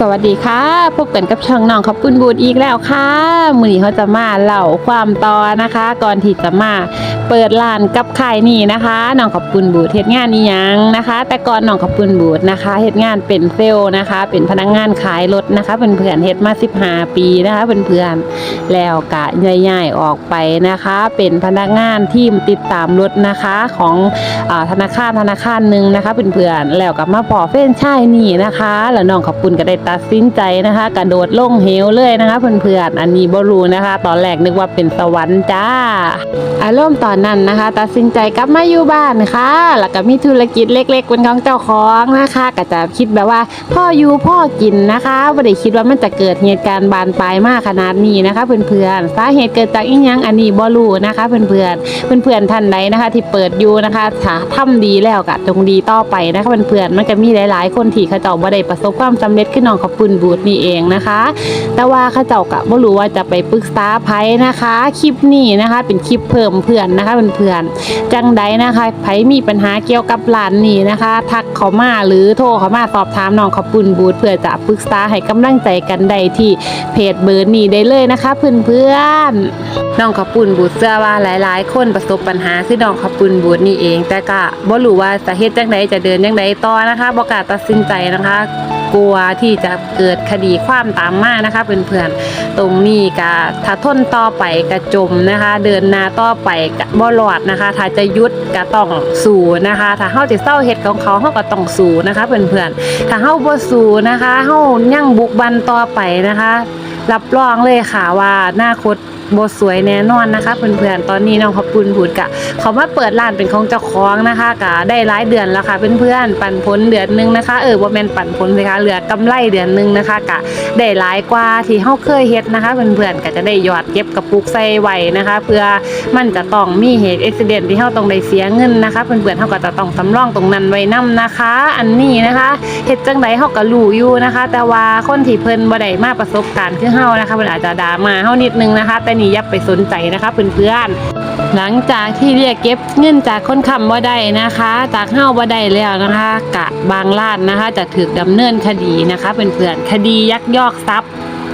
สวัสดีค่ะ พบกันกับช่องน้องขอบคุณบูดอีกแล้วค่ะ มือนี้เขาจะมาเล่าความต่อนะคะ ก่อนที่จะมา เปิดร้านกับขายนี่นะคะน้องขอบคุณบูดเฮ็ดงานนี่ยังนะคะ แต่ก่อนน้องขอบคุณบูดนะคะเฮ็ดงานเป็นเซลล์นะคะ เป็นพนักงานขายรถนะคะเพื่อนๆเฮ็ดมา15ปีนะคะเพื่อนๆแล้วกะใหญ่ๆออกไปนะคะ เป็นพนักงานทีมติดตามรถนะคะของอธนาคารธนาคารหนึ่งนะคะเพื่อนๆแล้วกับมาพอเฟ้นชายนี่นะคะ แล้วน้องขอบคุณก็ได้ตัดสินใจนะคะ กระโดดลงเหวเลยนะคะเพื่อนๆอันนี้บ่รู้นะคะ ตอนแรกนึกว่าเป็นสวรรค์จ้าอารมณ์ตอนนั้นนะคะ ตัดสินใจกลับมาอยู่บ้านค่ะ แล้วก็มีธุรกิจเล็ก ๆ เป็นของเจ้าของนะคะก็จะคิดแบบว่า พ่ออยู่พ่อกินนะคะไม่ได้คิดว่ามันจะเกิดเหตุการณ์บานปลายมากขนาดนี้นะคะ เพื่อนๆสาเหตุเกิดจากอีหยังอันนี้บ่รู้นะคะเพื่อนๆเพื่อนๆท่านใดนะคะ ที่เปิดอยู่นะคะถ้าทำดีแล้วก็จงดีต่อไปนะคะเพื่อนๆมันก็มีหลาย ๆ คนที่เขาเจ้าบ่ได้ประสบความสำเร็จขึ้นน้องขอบคุณบูธนี่เองนะคะ แต่ว่าเขาเจ้าก็บ่รู้ว่าจะไปปรึกษาไผนะคะ คลิปนี้นะคะ เป็นคลิปเพิ่มเพื่อนนะคะเพื่อนๆจังใดนะคะไผมีปัญหาเกี่ยวกับร้านนี้นะคะ ทักเขามาหรือโทรเขามาสอบถามน้องขอบคุณบูธเพื่อจะปรึกษาให้กำลังใจกันได้ที่เพจเบอร์นี้ได้เลยนะคะเพื่อนๆน้องขอบคุณบูธเชื่อว่าหลาย ๆ คนประสบปัญหาคือน้องขอบคุณบูธนี่เอง แต่ก็บ่รู้ว่าจะเฮ็ดจังใดจะเดินจังใดต่อนะคะบ่กาตัดสินใจนะคะ กลัวที่จะเกิดคดีความตามมานะคะเพื่อนๆตรงนี้ก็ถ้าทนต่อไปก็จมนะคะ เดินหน้าต่อไปก็บ่รอดนะคะ ถ้าจะยุดก็ต้องสู้นะคะ ถ้าเฮาจะเศร้าเฮ็ดของเขาเฮาก็ต้องสู้นะคะเพื่อนๆถ้าเฮาบ่สู้นะคะเฮายังบุกบันต่อไปนะคะ รับรองเลยค่ะว่าอนาคต บสวยแน่นอนนะคะเพื่อนๆตอนนี้น้องขอบคุณพูดกะเขามาเปิดร้านเป็นของเจ้าของนะคะกะได้หลายเดือนแล้วค่ะเพื่อนๆปันผลเดือนหนึงนะคะเออบ่แม่นปันผลสิคะเหลือกำไรเดือนหนึงนะคะกะได้หลายกว่าที่เฮาเคยเฮ็ดนะคะเพื่อนๆก็จะได้ยอดเก็บกระปุกใส่ไว้นะคะ เพื่อมันจะต้องมีเหตุอุบิเหตุที่เฮาต้องได้เสียเงินนะคะเพื่อนๆเฮาก็จะต้องสำรองตรงนั้นไว้นํนะคะ อันนี้นะคะเฮ็ดจังไดเฮาก็รู้อยู่นะคะ แต่ว่าคนที่เพิ่นบ่ได้มาประสบการณ์คือเฮานะคะเพิ่นอาจจะด่ามาเฮานิดนึงนะคะแต่นี่อย่าไปสนใจนะคะเพื่อนๆหลังจากที่เรียกเก็บเงินจากคนค้ำบ่ได้นะคะ จากเฮาบ่ได้แล้วนะคะ กะบางร้านนะคะ จะถูกดำเนินคดีนะคะเพื่อนๆคดียักยอกทรัพย์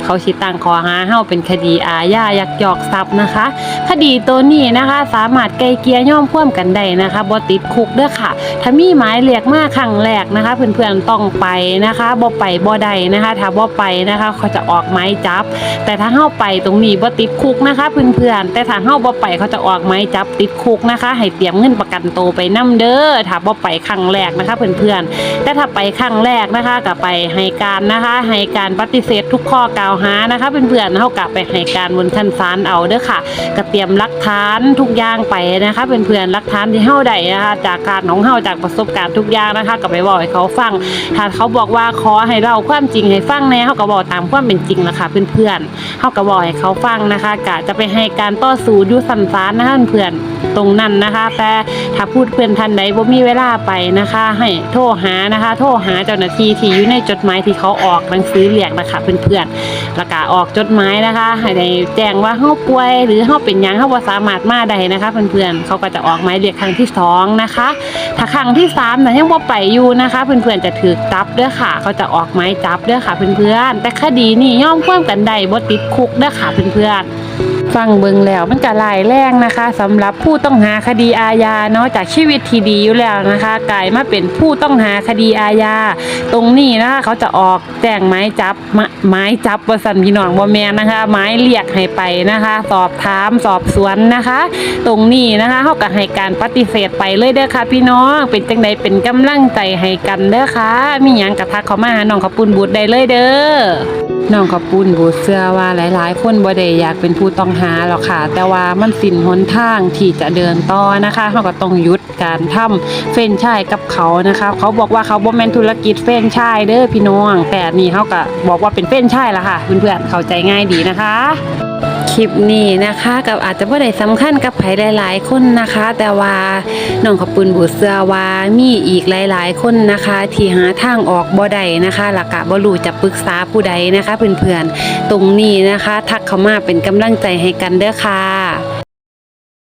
เขาชิตังขอหาเฮาเป็นคดีอาญายักยอกทรัพย์นะคะ คดีตัวนี้นะคะ สามารถไกลเกลียย่อมพ่วมกันได้นะคะบ่ติดคุกเด้อค่ะ ถ้ามีหมายเรียกมาครั้งแรกนะคะ เพื่อนๆต้องไปนะคะบ่ไปบ่ได้นะคะ ถ้าบ่ไปนะคะเขาจะออกหมายจับ แต่ถ้าเฮาไปตรงนี้บ่ติดคุกนะคะเพื่อนๆแต่ถ้าเฮาบ่ไปเขาจะออกหมายจับติดคุกนะคะ ให้เตรียมเงินประกันตัวไปนํเด้อถ้าบ่ไปครั้งแรกนะคะเพื่อนๆแต่ถ้าไปครั้งแรกนะคะก็ไปให้การนะคะให้การปฏิเสธทุกข้อกล่าวหานะคะเพื่อนๆเฮากลับไปให้การบนชั้นศาลเอาเด้อค่ะก็เตรียมหลักฐานทุกอย่างไปนะคะเพื่อนๆรักฐานที่เฮาได้นะคะจากการของเฮาจากประสบการณ์ทุกอย่างนะคะก็ไปบอกให้เขาฟังถ้าเขาบอกว่าขอให้เราความจริงให้ฟังแน่เฮาก็บอกตามความเป็นจริงละค่ะเพื่อนๆเฮาก็บอกให้เขาฟังนะคะกะจะไปให้การต่อสู้อยู่สันศาลนะคะเพื่อนๆตรงนั้นนะคะ แต่ถ้าพูดเพื่อนท่านใดบ่มีเวลาไปนะคะ ให้โทรหานะคะ โทรหาเจ้าหน้าที่ที่อยู่ในจดหมายที่เขาออกหนังสือเรียกนะคะเพื่อนๆแล้วก็ออกจดหมายนะคะ ให้ได้แจ้งว่าเฮาป่วยหรือเฮาเป็นหยังเฮาบ่สามารถมาได้นะคะเพื่อนๆเขาก็จะออกหมายเรียกครั้งที่สองนะคะ ถ้าครั้งที่สามน่ะยังบ่ไปอยู่นะคะเพื่อนๆจะถูกจับเด้อค่ะ เขาจะออกหมายจับเด้อค่ะเพื่อนๆแต่คดีนี้ย่อมความกันได้บ่ติดคุกเด้อค่ะเพื่อนๆ ฟังเบิงแล้วมันก็หลายแรงนะคะสำหรับผู้ต้องหาคดีอาญาเนาะจากชีวิตที่ดีอยู่แล้วนะคะกลายมาเป็นผู้ต้องหาคดีอาญาตรงนี้นะคะเขาจะออกแจ้งหมายจับมะหมายจับว่าสันพี่น้องบ่แมนนะคะหมายเรียกให้ไปนะคะ สอบถามสอบสวนนะคะ ตรงนี้นะคะเขาก็ให้การปฏิเสธไปเลยเด้อค่ะ พี่น้องเป็นจังใดเป็นกำลังใจให้กันเด้อค่ะมีหยังกระทักเขามาหาน้องขอบปุนบุตรได้เลยเด้อน้องขอบปุ้นบูเสื้อว่าหลายๆ คนบ่ได้อยากเป็นผู้ต้องหาหรอกค่ะ แต่ว่ามันสิ้นหนทางที่จะเดินต่อนะคะเขาก็ต้องยุดการทำเฟรนไชายกับเขานะคะ เขาบอกว่าเขาบ่แม่นธุรกิจเฟรนไชายเด้อพี่น้องแต่นี่เขาก็บอกว่าเป็นเฟรนไชายละค่ะ เพื่อนๆเข้าใจง่ายดีนะคะคลิปนี้นะคะกับอาจจะบ่ได้สำคัญกับไผหลาย ๆ คนนะคะ แต่ว่าน้องขอบปุนบูเสือว่ามีอีกหลาย ๆ คนนะคะ ที่หาทางออกบ่ได้นะคะหลักกะบ่รู้จะปรึกษาผู้ใดนะคะเพื่อนๆตรงนี้นะคะ ทักเข้ามาเป็นกำลังใจให้กันเด้อค่ะ